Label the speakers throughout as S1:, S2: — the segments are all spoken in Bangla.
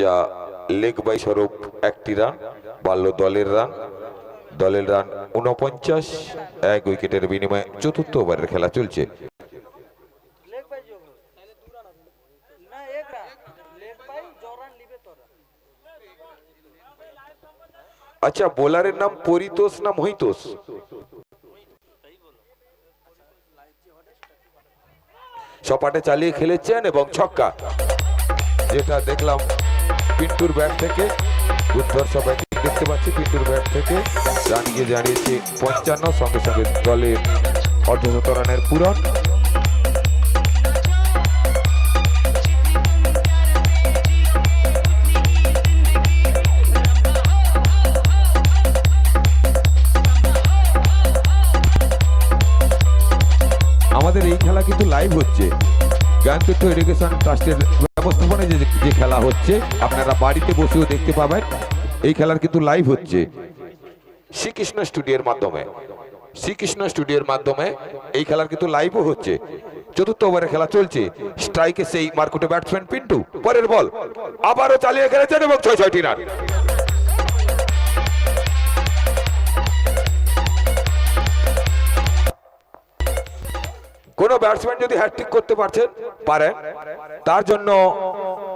S1: যা লেগ বাই স্বরূপ একটি রান বাল্য দলের রান। দলের রান উনপঞ্চাশ এক উইকেটের বিনিময়ে চতুর্থ ওভারের খেলা চলছে। আচ্ছা বোলারের নাম পরিতোষ না মহিতোষ? সপাটে চালিয়ে খেলেছেন এবং ছক্কা। যেটা দেখলাম পিন্টুর ব্যাট থেকে। দুর্ধর্ষ ব্যাটিং দেখতে পাচ্ছি, পিন্টুর ব্যাট থেকে। রান গিয়ে দাঁড়িয়েছে পঞ্চান্ন, সঙ্গে সঙ্গে দলের অর্ধশত রানের পূরণ। আমাদের এই খেলা কিন্তু লাইভ হচ্ছে। জ্ঞানতীর্থ ইরিগেশন ট্রাস্টের ব্যবস্থাপনায় যে খেলা হচ্ছে, আপনারা বাড়িতে বসেও দেখতে পাবেন, এই খেলার কিন্তু লাইভ হচ্ছে। শ্রীকৃষ্ণ স্টুডিওর মাধ্যমে। শ্রীকৃষ্ণ স্টুডিওর মাধ্যমে এই খেলার কিন্তু লাইভও হচ্ছে। চতুর্থ ওভারে খেলা চলছে। স্ট্রাইকে সেই মার্কুটে ব্যাটসম্যান পিন্টু, পরের বল আবারও চালিয়ে খেলেছেন এবং ছয় ছয়টি রান কোন ব্যাটসম্যান যদি হ্যাট্রিক করতে পারছেন পারেন তার জন্য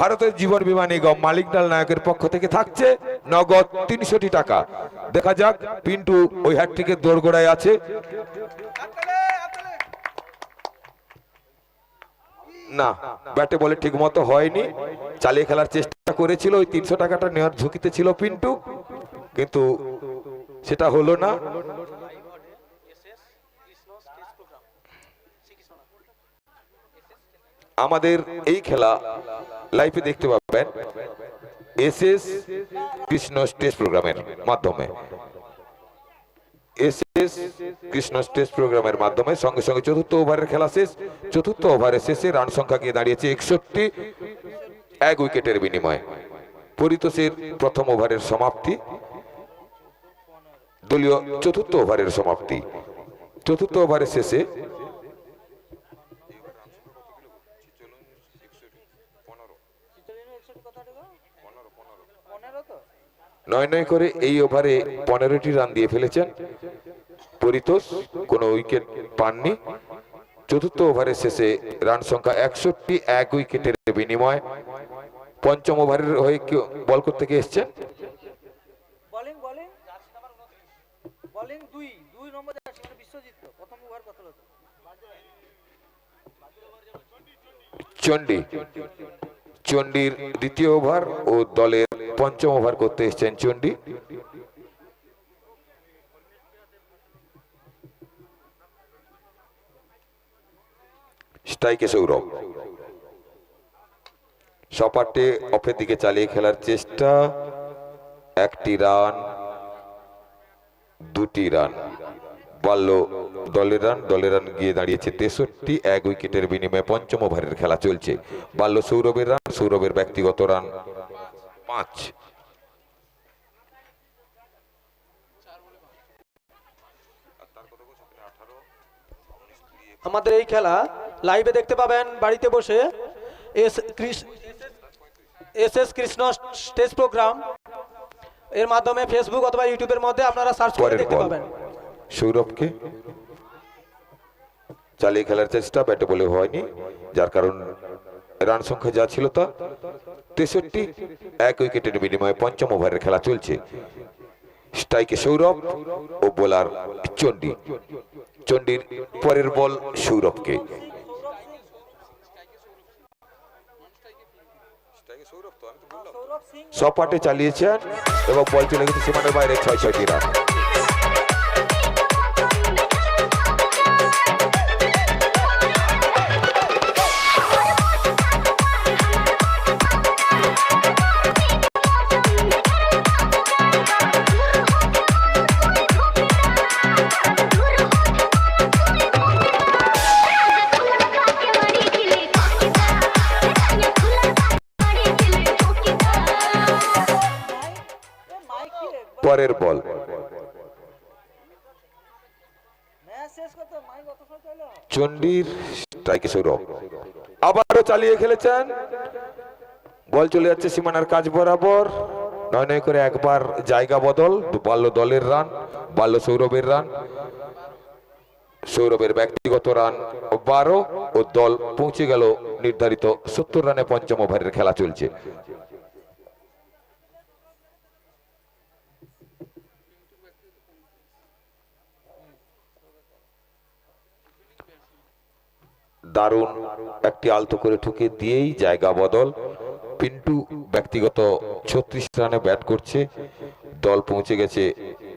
S1: ভারতের জীবন বিমা নিগম মালিকনাল নায়কের পক্ষ থেকে থাকছে নগদ তিনশোটি টাকা। দেখা যাক পিন্টু ওই হ্যাট্রিকের দোরগোড়ায় আছে। না, ব্যাটে বলে ঠিক মতো হয়নি। চালিয়ে খেলার চেষ্টা করেছিল, ওই তিনশো টাকাটা নেওয়ার ঝুঁকিতে ছিল পিন্টু। কিন্তু সেটা হলো না। আমাদের এই খেলা লাইভে দেখতে পাবেন এস এস কৃষ্ণ স্টেজ প্রোগ্রামের মাধ্যমে। এস এস কৃষ্ণ স্টেজ প্রোগ্রামের মাধ্যমে সঙ্গে সঙ্গে চতুর্থ ওভারের খেলা শেষ। চতুর্থ ওভারের শেষে রান সংখ্যা গিয়ে দাঁড়িয়েছে একষট্টি, এক উইকেটের বিনিময়ে। পরিতোষের প্রথম ওভারের সমাপ্তি, দলীয় চতুর্থ ওভারের সমাপ্তি। চতুর্থ ওভারের শেষে
S2: চিতলিনো 61 কত টাকা 15 তো
S1: নয় নয় করে এই ওভারে পনেরোটি রান দিয়ে ফেলেছেন পরিতোষ কোনো উইকেট পাননি। চতুর্থ ওভারের শেষে রান সংখ্যা একষট্টি এক উইকেটের বিনিময় পঞ্চম ওভারের হয়ে কেউ বল করতে গিয়ে এসছেন
S2: বোলিং বোলিং বোলিং দুই দুই নম্বর জার্সি মানে বিশ্বজিৎ তো প্রথম ওভার কত হলো
S1: চণ্ডী। চণ্ডীর দ্বিতীয় ওভার ও দলের পঞ্চম ওভার করতে এসছেন চণ্ডী। স্ট্রাইকে সৌরভ। সপাটে অফের দিকে চালিয়ে খেলার চেষ্টা। একটি রান, দুটি রান। বাল্য দলের রান দলের রান গিয়ে দাঁড়িয়েছে। তেষট্টি এক উইকেটের বিনিময়ে পঞ্চম ওভারের খেলা চলছে। বাল্য সৌরভের রান সৌরভের ব্যক্তিগত রান পাঁচ।
S3: আমাদের এই খেলা লাইভে দেখতে পাবেন বাড়িতে বসে S S S Krishna stage program এর মাধ্যমে ফেসবুক অথবা ইউটিউবের মধ্যে আপনারা সার্চ করে দেখতে পাবেন।
S1: সৌরভকে। চালিয়ে খেলার চেষ্টা, ব্যাটে বলে হয়নি। যার কারণ রান সংখ্যা যা ছিল তা তেষট্টি, এক উইকেটের বিনিময়ে পঞ্চম ওভারের খেলা চলছে। স্ট্রাইকে সৌরভ ও বোলার চণ্ডী। চণ্ডীর পরের বল সৌরভকে। সপাটে চালিয়েছেন এবং বল চলে গেছে সীমানার বাইরে ছয় ছয়টি রান। চণ্ডীর স্ট্রাইকে সৌরভ। আবারও চালিয়ে খেলেছেন। বল চলে যাচ্ছে সীমানার কাজ বরাবর। নয় নয় করে একবার জায়গা বদল। বাল্য দলের রান, বাল্য সৌরভের রান। সৌরভের ব্যক্তিগত রান বারো ও দল পৌঁছে গেল নির্ধারিত সত্তর রানে পঞ্চম ওভারের খেলা চলছে। দারুণ একটি আলতো করে ঠুকে দিয়েই জায়গা বদল। পিন্টু ব্যক্তিগত ছত্রিশ রানে ব্যাট করছে, দল পৌঁছে গেছে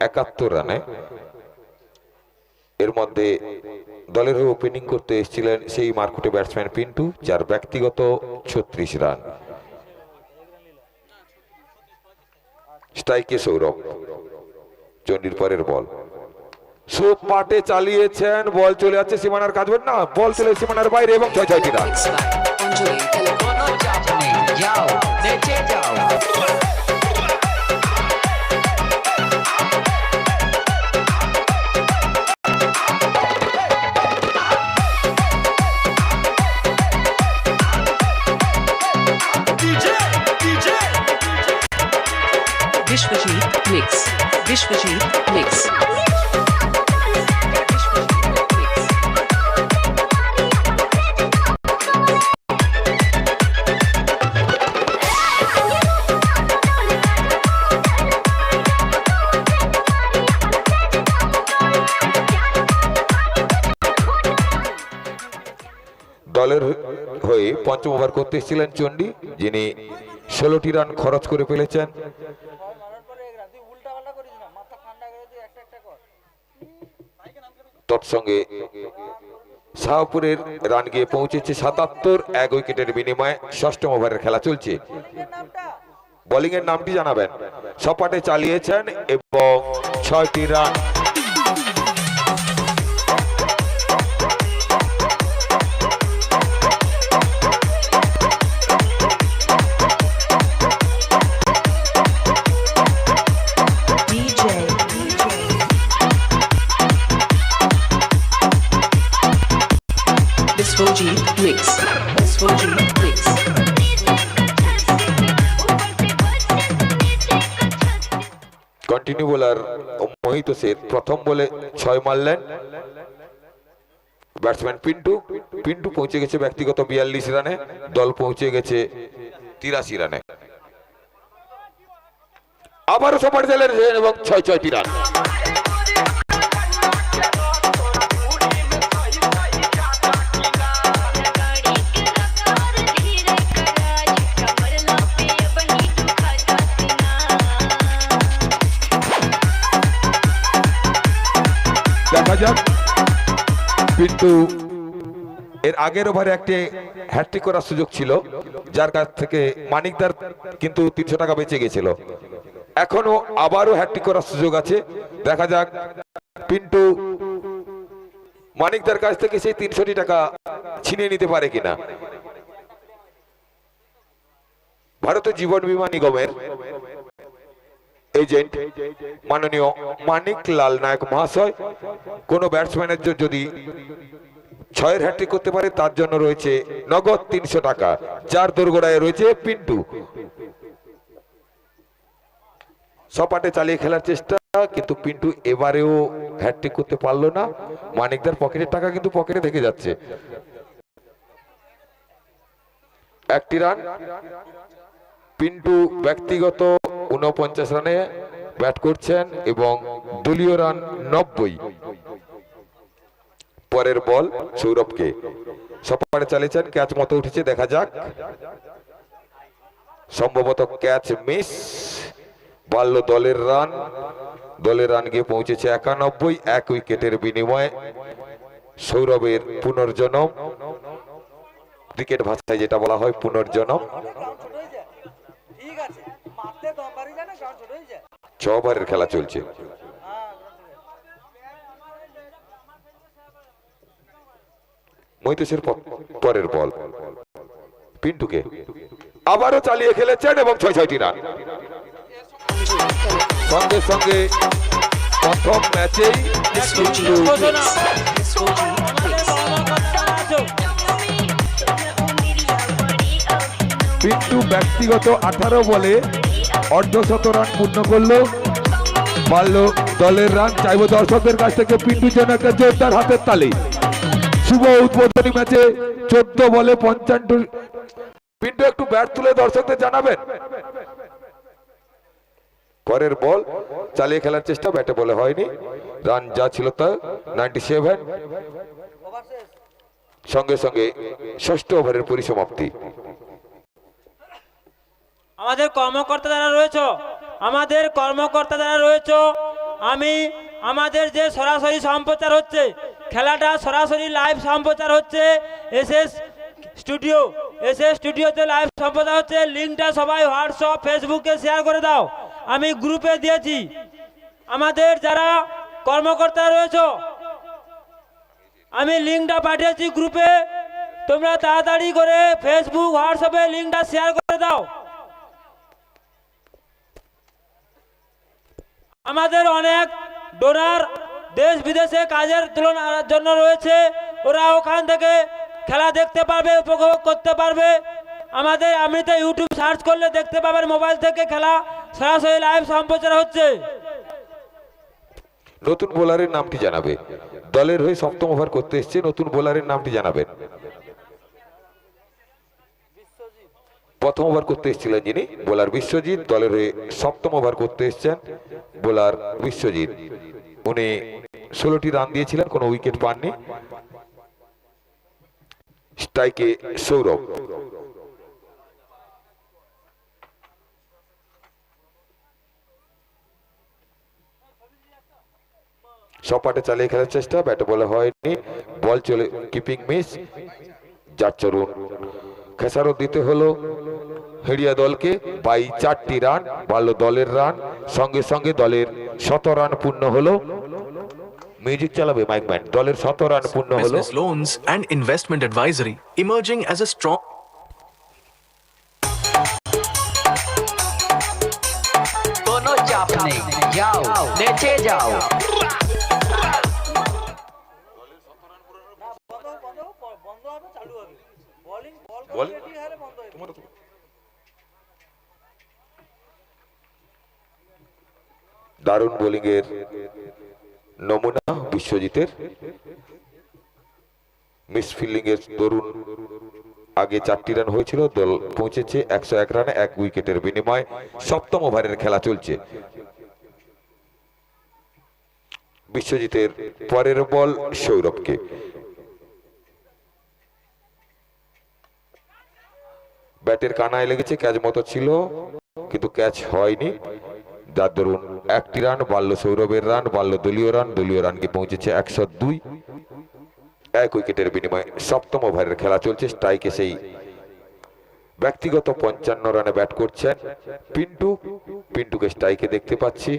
S1: একাত্তর রানে। এর মধ্যে দলের ওপেনিং করতে এসেছিলেন সেই মার্কুটে ব্যাটসম্যান পিন্টু, যার ব্যক্তিগত ছত্রিশ রান। স্ট্রাইকে সৌরভ চন্ডির পরের বল। সুপাটে চালিয়েছেন, বল চলে যাচ্ছে সীমানার কাজ না? বল চলে সীমানার বাইরে এবং ছয় ছয়টি রান পঞ্চম ওভার করতে এসেছিলেন চন্ডী যিনি ষোলোটি রান খরচ করে ফেলেছেন। তৎসঙ্গে শাহপুরের রান গিয়ে পৌঁছেছে সাতাত্তর, এক উইকেটের বিনিময়ে ষষ্ঠম ওভারের খেলা চলছে। বোলিং এর নামটি জানাবেন। সপাটে চালিয়েছেন এবং ছয়টি run
S4: Viswajit Mix.
S1: Continue bowler Mohit Sen প্রথম বলে ছয় মারলেন। ব্যাটসম্যান পিন্টু পিন্টু পৌঁছে গেছে ব্যক্তিগত বিয়াল্লিশ রানে। দল পৌঁছে গেছে তিরাশি রানে। আবারও সপাট চালিয়েছেন এবং ছয় ছয়টি রান। পিন্টু এর আগের ওভারে একটি হ্যাট্রিক করার সুযোগ ছিল, যার কাছ থেকে মানিকদার কিন্তু তিনশো টাকা বেঁচে গেছিল। এখনও আবারও হ্যাট্রিক করার সুযোগ আছে। দেখা যাক, পিন্টু মানিকদার কাছ থেকে সেই তিনশোটি টাকা ছিনিয়ে নিতে পারে কিনা। ভারতের জীবন বীমা নিগমের এজেন্ট মাননীয় মানিক লাল নায়ক মহাশয়। কোন ব্যাটসম্যানের যদি ছয়ের হ্যাট্রিক করতে পারে, তার জন্য রয়েছে নগদ তিনশো টাকা। যার দোরগোড়ায় রয়েছে পিন্টু। সপাটে চালিয়ে খেলার চেষ্টা, কিন্তু পিন্টু এবারেও হ্যাট্রিক করতে পারল না। মানিকদার পকেটের টাকা কিন্তু পকেটে থেকে যাচ্ছে। একটি রান পিন্টু ব্যক্তিগত উনপঞ্চাশ রানে ব্যাট করছেন এবং দলীয় রান নব্বই। পরের বল সৌরভকে। সপারে চালিয়েছেন, ক্যাচ মতো উঠেছে, দেখা যাক। সম্ভবত ক্যাচ মিস। বাল্য দলের রান। দলের রান গিয়ে পৌঁছেছে একানব্বই, এক উইকেটের বিনিময়ে সৌরভের পুনর্জন্ম। ক্রিকেট ভাষায় যেটা বলা হয় পুনর্জন্ম
S2: গ্রাউন্ড ছোট হয়ে যায় ঠিক আছে মারতে দম পারি যায় না গ্রাউন্ড ছোট হয়ে যায়
S1: ছ খেলা চলছে। মৈতেশের পরের বল পিন্টুকে আবারও চালিয়ে খেলেছেন এবং ছয় ছয়টি রান সঙ্গে সঙ্গে প্রথম ম্যাচেই. পিন্টু ব্যক্তিগত আঠারো বলে অর্ধশত রান পূর্ণ করল। পারল দলের রান, চাইব দর্শকদের কাছ থেকে পিন্টু জন্য একটা জোরদার হাতের তালি। শুভ উদ্বোধনী ম্যাচে চোদ্দ বলে পঞ্চান্ন। পিন্টু একটু ব্যাট তুলে দর্শকদের জানাবেন। পরের বল চালিয়ে খেলার চেষ্টা, ব্যাটে বলে হয়নি। রান যা ছিল তা নাইনটি সেভেন। সঙ্গে সঙ্গে ষষ্ঠ ওভারের পরিসমাপ্তি।
S5: আমাদের কর্মকর্তা যারা রয়েছে, আমাদের কর্মকর্তা যারা রয়েছে, আমি, আমাদের যে সরাসরি সম্প্রচার হচ্ছে, খেলাটা সরাসরি লাইভ সম্প্রচার হচ্ছে, এসএস স্টুডিও এসএস স্টুডিওতে লাইভ সম্প্রচার হচ্ছে লিঙ্কটা সবাই হোয়াটসঅ্যাপ ফেসবুকে শেয়ার করে দাও। আমি গ্রুপে দিয়েছি। আমাদের যারা কর্মকর্তা রয়েছে, আমি লিঙ্কটা পাঠিয়েছি গ্রুপে তোমরা তাড়াতাড়ি করে ফেসবুক হোয়াটসঅ্যাপে লিঙ্কটা শেয়ার করে দাও। আমাদের অনেক ডোনার দেশ বিদেশে কাজের তুলনার জন্য রয়েছে। ওরা ওখান থেকে খেলা দেখতে পারবে, উপভোগ করতে পারবে। আমাদের এমনিতে ইউটিউব সার্চ করলে দেখতে পাবেন মোবাইল থেকে খেলা সরাসরি লাইভ সম্প্রচার হচ্ছে।
S1: নতুন বোলারের নামটি জানাবে। দলের হয়ে সপ্তম ওভার করতে এসছে, নতুন বোলারের নামটি জানাবেন। প্রথম ওভার করতে এসেছিলেন যিনি, বোলার বিশ্বজিৎ, দলের হয়ে সপ্তম ওভার করতে এসছেন বোলার বিশ্বজিৎ। উনি ষোলোটি রান দিয়েছিলেন, কোনো উইকেট পাননি। স্ট্রাইকে সৌরভ। সপাটে চালিয়ে খেলার চেষ্টা, ব্যাটে বলে হয়নি, বল চলে, কিপিং মিস যার চরুন খেসারত দিতে হলো হেড়িয়া দলকে বাই চারটি রান ভালো দলের রান সঙ্গে সঙ্গে দলের শত রান পূর্ণ হলো। মিউজিক চালাবে মাইকম্যান দলের শত রান পূর্ণ হলো।
S6: Business loans investment investment emerging emerging as strong
S4: কোনো চাপ নেই। যাও নেচে যাও।
S1: দারুণ বোলিং এর নমুনা বিশ্বজিতের। মিস ফিল্ডিং এর তরুণ আগে চারটি রান হয়েছিল, দল পৌঁছেছে একশো এক রানে, এক উইকেটের বিনিময়ে সপ্তম ওভারের খেলা চলছে। বিশ্বজিতের পরের বল সৌরভকে। ব্যাটের কানায় লেগেছে, ক্যাচ মতো ছিল, কিন্তু ক্যাচ হয়নি। যার দরুন একটি রান বাল্য সৌরভের রান বাল্য দলীয় রান, দলীয় রানকে পৌঁছেছে একশো দুই। এক উইকেটের বিনিময়ে সপ্তম ওভারের খেলা চলছে স্ট্রাইকে সেই ব্যক্তিগত পঞ্চান্ন রানে ব্যাট করছেন পিন্টু। পিন্টুকে স্ট্রাইকে দেখতে পাচ্ছি।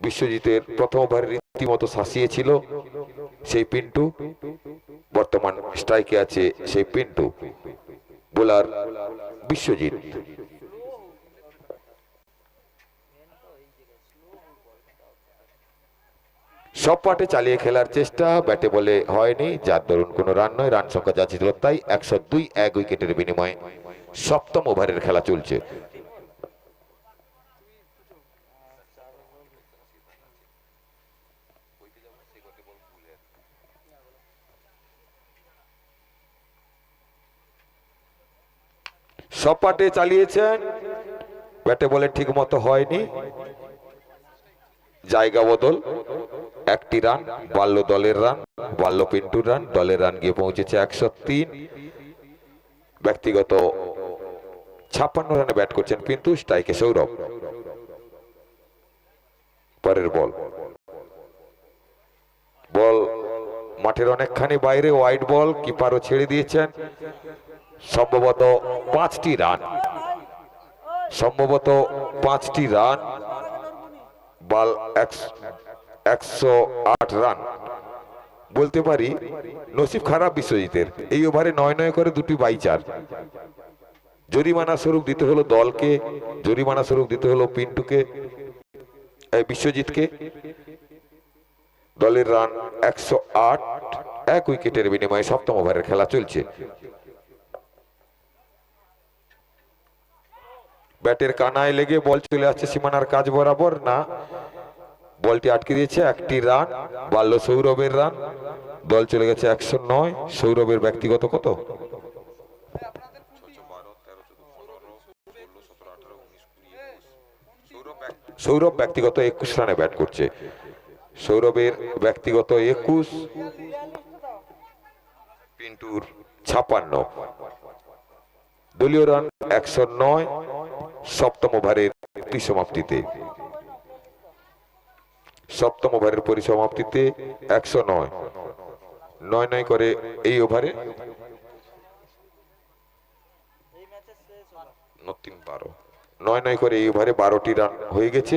S1: বিশ্বজিতের প্রথম ওভারে রীতিমতো শাসিয়েছিল সেই পিন্টু। বর্তমান স্ট্রাইকে আছে সেই পিন্টু। বোলার বিশ্বজিৎ। সব পাটে চালিয়ে খেলার চেষ্টা, ব্যাটে বলে হয়নি। যার দরুন কোনো রান নয়, রান সংখ্যা যা ছিল তাই একশো দুই, এক উইকেটের বিনিময়ে সপ্তম ওভারের খেলা চলছে। সব পাটে চালিয়েছেন, ব্যাটে বলে ঠিক মতো হয়নি। জায়গা বদল। একটি রান, বাল্য দলের রান, বাল্য পিন্টুর রান, দলের রান গিয়ে পৌঁছেছে একশো তিন। ব্যক্তিগত ছাপ্পান্ন রানে ব্যাট করছেন পিন্টু, স্ট্রাইকে সৌরভ। পরের বল। বল মাঠের অনেকখানি বাইরে, ওয়াইড বল, কিপারও ছেড়ে দিয়েছেন। সম্ভবত পাঁচটি রান। সম্ভবত পাঁচটি রান। বাল একশ- একশো আট রান। বলতে পারি, নসিব খারাপ বিশ্বজিতের। এই ওভারে নয় নয় করে দুটি বাই চার। জরিমানা স্বরূপ দিতে হলো দলকে, জরিমানা স্বরূপ দিতে হলো পিন্টুকে বিশ্বজিৎকে। দলের রান একশো আট, এক উইকেটের বিনিময়ে সপ্তম ওভারের খেলা চলছে। ব্যাটের কানায় লেগে বল চলে আসছে সীমানার কাজ বরাবর, না বলটি আটকে দিয়েছে, একটি রান বাল্য সৌরভের রান। দল চলে গেছে একশো নয়। সৌরভের ব্যক্তিগত কত? সৌরভ ব্যক্তিগত একুশ রানে ব্যাট করছে। সৌরভের ব্যক্তিগত একুশ। পিন্টুর ছাপান্ন। দলীয় রান একশো নয়। সপ্তম ওভারের পরিসমাপ্তিতে সপ্তম ওভারের পরিসমাপ্তিতে একশো নয়। নয় নয় করে এই ওভারে নয় নয় করে এই ওভারে বারোটি রান হয়ে গেছে।